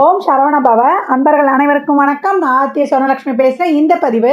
ஓம் சரவண பவ. அன்பர்கள் அனைவருக்கும் வணக்கம். நான் ஆத்திய சொர்ணலட்சுமி பேசுகிறேன் இந்த பதிவு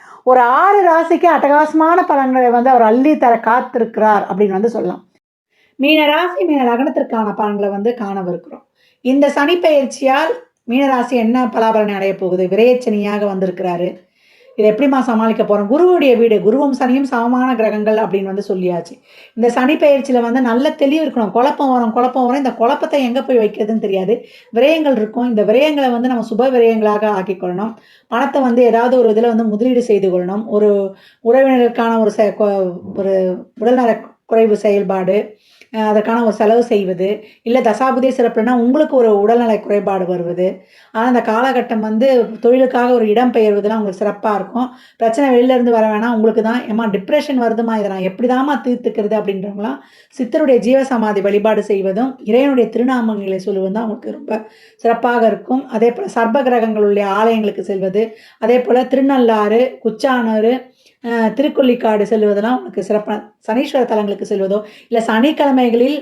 ஒரு ஆறு ராசிக்கு அட்டகாசமான பலன்களை வந்து அவர் அள்ளி தர காத்திருக்கிறார் அப்படின்னு வந்து சொல்லலாம். மீன ராசி மீன லக்னத்திற்கான பலன்களை வந்து காணவிருக்கிறோம். இந்த சனி பயிற்சியால் மீனராசி என்ன பலாபலனை அடைய போகுது? விரையச்சனியாக வந்திருக்கிறாரு. இதை எப்படிம்மா சமாளிக்க போகிறோம் குருவுடைய வீடு குருவும் சனியும் சமமான கிரகங்கள் அப்படின்னு வந்து சொல்லியாச்சு. இந்த சனி பயிற்சியில் வந்து நல்ல தெளிவு இருக்கணும். குழப்பம் வரும் குழப்பம் வரும். இந்த குழப்பத்தை எங்கே போய் வைக்கிறதுன்னு தெரியாது. விரயங்கள் இருக்கும். இந்த விரயங்களை வந்து நம்ம சுப விரயங்களாக ஆக்கிக்கொள்ளணும். பணத்தை வந்து ஏதாவது ஒரு இதில் வந்து முதலீடு செய்து கொள்ளணும். ஒரு உறவினருக்கான ஒரு செ கொ- ஒரு உடல்நல குறைவு செயல்பாடு அதற்கான ஒரு செலவு செய்வது இல்லை தசாபுதே சிறப்புனா உங்களுக்கு ஒரு உடல்நல குறைபாடு வருவது. ஆனால் அந்த காலகட்டம் வந்து தொழிலுக்காக ஒரு இடம் பெயர்வதெல்லாம் உங்களுக்கு சிறப்பாக இருக்கும். பிரச்சனை வெளியிலேருந்து வர வேணாம் உங்களுக்கு தான் ஏமா டிப்ரெஷன் வருதுமா இதை நான் எப்படி தாமா தீர்த்துக்கிறது அப்படின்றவங்களாம் சித்தருடைய ஜீவசமாதி வழிபாடு செய்வதும் இறைவனுடைய திருநாமங்களை சொல்லுவதும் தான் அவங்களுக்கு ரொம்ப சிறப்பாக இருக்கும். அதே போல் சர்ப கிரகங்களுடைய ஆலயங்களுக்கு செல்வது அதே போல் திருநள்ளாறு குச்சானூர் திருக்கொல்லிக்காடு செல்வதெல்லாம் உனக்கு சிறப்பான சனீஸ்வர தலங்களுக்கு செல்வதோ இல்லை சனிக்கிழமைகளில்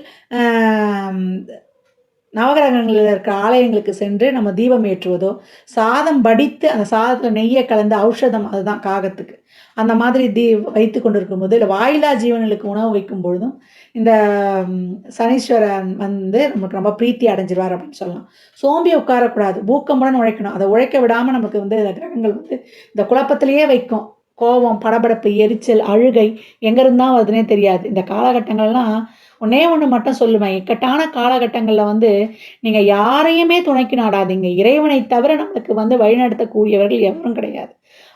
நவகிரகங்களில் இருக்கிற ஆலயங்களுக்கு சென்று நம்ம தீபம் ஏற்றுவதோ சாதம் வடித்து அந்த சாதத்தில் நெய்யை கலந்து ஔஷதம் அதுதான் காகத்துக்கு. அந்த மாதிரி தீ வைத்து கொண்டு இருக்கும்போது இல்லை வாயிலா ஜீவன்களுக்கு உணவு வைக்கும் பொழுதும் இந்த சனீஸ்வரன் வந்து நமக்கு ரொம்ப பிரீத்தி அடைஞ்சிருவார் அப்படின்னு சொல்லலாம். சோம்பி உட்காரக்கூடாது ஊக்கமுடன் உழைக்கணும். அதை உழைக்க விடாமல் நமக்கு வந்து இந்த கிரகங்கள் வந்து இந்த குழப்பத்திலேயே வைக்கும். கோபம் படபடப்பு எரிச்சல் அழுகை எங்கேருந்து தான் வருதுனே தெரியாது. இந்த காலகட்டங்கள்லாம் ஒன்னே ஒன்று மட்டும் சொல்லுவேன். இக்கட்டான காலகட்டங்களில் வந்து நீங்கள் யாரையுமே துணைக்கு நாடாதீங்க. இறைவனை தவிர நம்மளுக்கு வந்து வழிநடத்தக்கூடியவர்கள் எவரும் கிடையாது.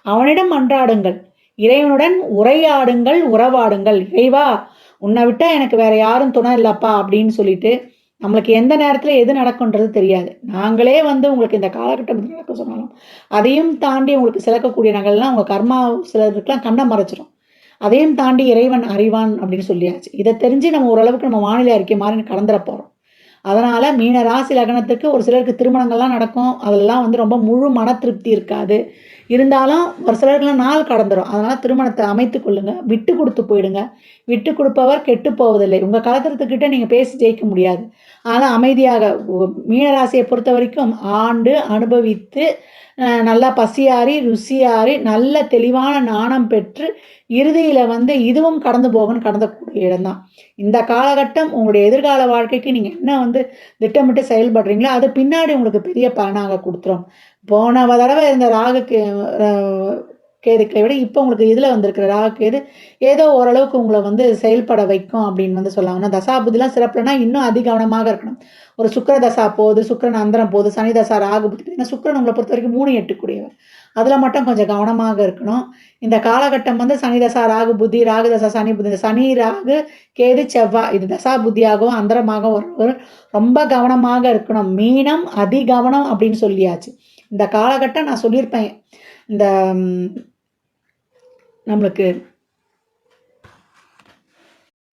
அவனிடம் மன்றாடுங்கள் இறைவனுடன் உரையாடுங்கள் உறவாடுங்கள். இறைவா உன்னை விட்டால் எனக்கு வேற யாரும் துணை இல்லப்பா அப்படின்னு சொல்லிட்டு நம்மளுக்கு எந்த நேரத்தில் எது நடக்குன்றது தெரியாது. நாங்களே வந்து உங்களுக்கு இந்த காலகட்டத்தில் நடக்க சொன்னாலும் அதையும் தாண்டி உங்களுக்கு சிறக்கக்கூடிய நகல்லாம் உங்கள் கர்மா சிலருக்குலாம் கண்ணை மறைச்சிடும் அதையும் தாண்டி இறைவன் அறிவான் அப்படின்னு சொல்லியாச்சு. இதை தெரிஞ்சு நம்ம ஓரளவுக்கு நம்ம வானிலை அறிக்கை மாதிரி கடந்துட போகிறோம் அதனால் மீன ராசி லக்னத்துக்கு ஒரு சிலருக்கு திருமணங்கள்லாம் நடக்கும். அதெல்லாம் வந்து ரொம்ப முழு மன திருப்தி இருக்காது. இருந்தாலும் ஒரு சிலருக்குலாம் நாள் கடந்துடும் அதனால் திருமணத்தை அமைத்து கொள்ளுங்க. விட்டு கொடுத்து போயிடுங்க. விட்டு கொடுப்பவர் கெட்டு போவதில்லை. உங்கள் கலத்திரத்துக்கிட்ட நீங்கள் பேசி ஜெயிக்க முடியாது. ஆனால் அமைதியாக மீனராசியை பொறுத்த வரைக்கும் ஆண்டு அனுபவித்து நல்லா பசியாறி ருசியாறி நல்ல தெளிவான நாணம் பெற்று இறுதியில் வந்து இதுவும் கடந்து போகணும்னு கடந்தக்கூடிய இடம்தான். இந்த காலகட்டம் உங்களுடைய எதிர்கால வாழ்க்கைக்கு நீங்கள் என்ன வந்து திட்டமிட்டு செயல்படுறீங்களோ அது பின்னாடி உங்களுக்கு பெரிய பலனாக கொடுத்துரும். போன தடவை இருந்த ராகு அஹ், கேதுக்களை விட இப்போ உங்களுக்கு இதில் வந்திருக்கிற ராகு கேது ஏதோ ஓரளவுக்கு உங்களை வந்து செயல்பட வைக்கும் அப்படின்னு வந்து சொல்லலாம் ஆனால் தசாபுதிலாம் சிறப்புலனா இன்னும் அதிகவனமாக இருக்கணும். ஒரு சுக்கர தசா போகுது சுக்கரன் அந்தரம் போகுது சனி தசா ராகு புத்தி ஏன்னா சுக்கிரன் உங்களை பொறுத்த வரைக்கும் மூணு எட்டுக்கூடியவர் அதில் மட்டும் கொஞ்சம் கவனமாக இருக்கணும். இந்த காலகட்டம் வந்து சனி தசா ராகு புத்தி ராகு தசா சனி புத்தி. சனி ராகு கேது செவ்வாய் இது தசா புத்தியாகவும் அந்தரமாகவும் ஒரு ரொம்ப கவனமாக இருக்கணும். மீனம் அதிகவனம் அப்படின்னு சொல்லியாச்சு. இந்த காலகட்டம் நான் சொல்லியிருப்பேன். இந்த நம்மளுக்கு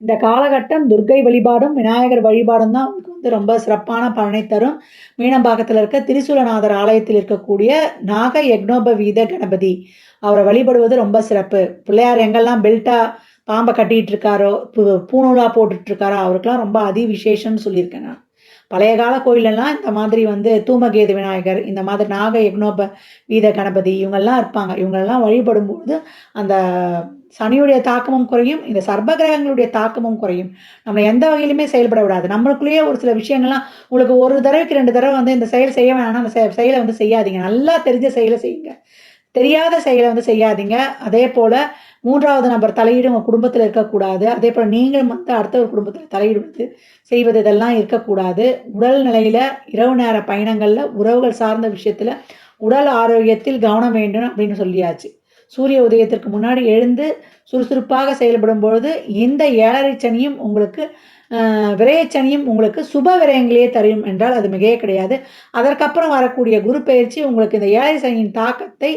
இந்த காலகட்டம் துர்க்கை வழிபாடும் விநாயகர் வழிபாடும் தான் உங்களுக்கு வந்து ரொம்ப சிறப்பான பலனை தரும். மீனம்பாக்கத்தில் இருக்க திரிசூலநாதர் ஆலயத்தில் இருக்கக்கூடிய நாக யக்னோப வீத கணபதி அவரை வழிபடுவது ரொம்ப சிறப்பு. பிள்ளையார் எங்கெல்லாம் பெல்ட்டாக பாம்பை கட்டிகிட்டு இருக்காரோ பூ பூணூலாக போட்டுட்ருக்காரோ அவருக்கெல்லாம் ரொம்ப அதி விசேஷம்னு சொல்லியிருக்கேன் நான். பழைய கால கோயிலெல்லாம் இந்த மாதிரி வந்து தூமகேது விநாயகர் இந்த மாதிரி நாக யக்னோப வீத கணபதி இவங்கெல்லாம் இருப்பாங்க. இவங்களெல்லாம் வழிபடும்போது அந்த சனியுடைய தாக்கமும் குறையும் இந்த சர்ப கிரகங்களுடைய தாக்கமும் குறையும். நம்ம எந்த வகையிலுமே செயல்பட விடாது. நம்மளுக்குள்ளேயே ஒரு சில விஷயங்கள்லாம் உங்களுக்கு ஒரு தடவைக்கு ரெண்டு தடவை வந்து இந்த செயல் செய்ய வேணாம் அந்த செ- செயலை வந்து செய்யாதீங்க. நல்லா தெரிஞ்ச செயலை செய்யுங்க. தெரியாத செயலை வந்து செய்யாதீங்க. அதே போல் மூன்றாவது நபர் தலையீடு உங்கள் குடும்பத்தில் இருக்கக்கூடாது. அதே போல் நீங்களும் வந்து அடுத்த ஒரு குடும்பத்தில் தலையிடுவது செய்வது இதெல்லாம் இருக்கக்கூடாது. உடல் நிலையில் இரவு நேர பயணங்களில் உறவுகள் சார்ந்த விஷயத்தில் உடல் ஆரோக்கியத்தில் கவனம் வேண்டும் அப்படின்னு சொல்லியாச்சு. சூரிய உதயத்திற்கு முன்னாடி எழுந்து சுறுசுறுப்பாக செயல்படும் பொழுது இந்த ஏழரை சனியும் உங்களுக்கு விரயச்சனியும் உங்களுக்கு சுப விரயங்களையே தரும் என்றால் அது மிகையே கிடையாது. அதற்கப்புறம் வரக்கூடிய குரு பயிற்சி உங்களுக்கு இந்த ஏழை சனியின் தாக்கத்தை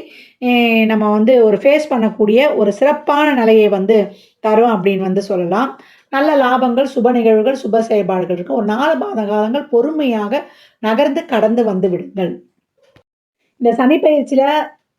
நம்ம வந்து ஒரு ஃபேஸ் பண்ணக்கூடிய ஒரு சிறப்பான நிலையை வந்து தரும் அப்படின்னு வந்து சொல்லலாம். நல்ல லாபங்கள் சுப நிகழ்வுகள் சுப செயல்பாடுகள் இருக்கும். ஒரு நாலு மாத காலங்கள் பொறுமையாக நகர்ந்து கடந்து வந்து விடுங்கள். இந்த சனி பயிற்சியில்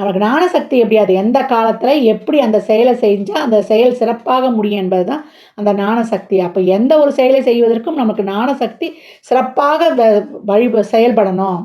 நமக்கு ஞானசக்தி எப்படி? அது எந்த காலத்தில் எப்படி அந்த செயலை செஞ்சால் அந்த செயல் சிறப்பாக முடியும் என்பது தான் அந்த ஞானசக்தி. அப்போ எந்த ஒரு செயலை செய்வதற்கும் நமக்கு ஞானசக்தி சிறப்பாக வ- வழி செயல்படணும்.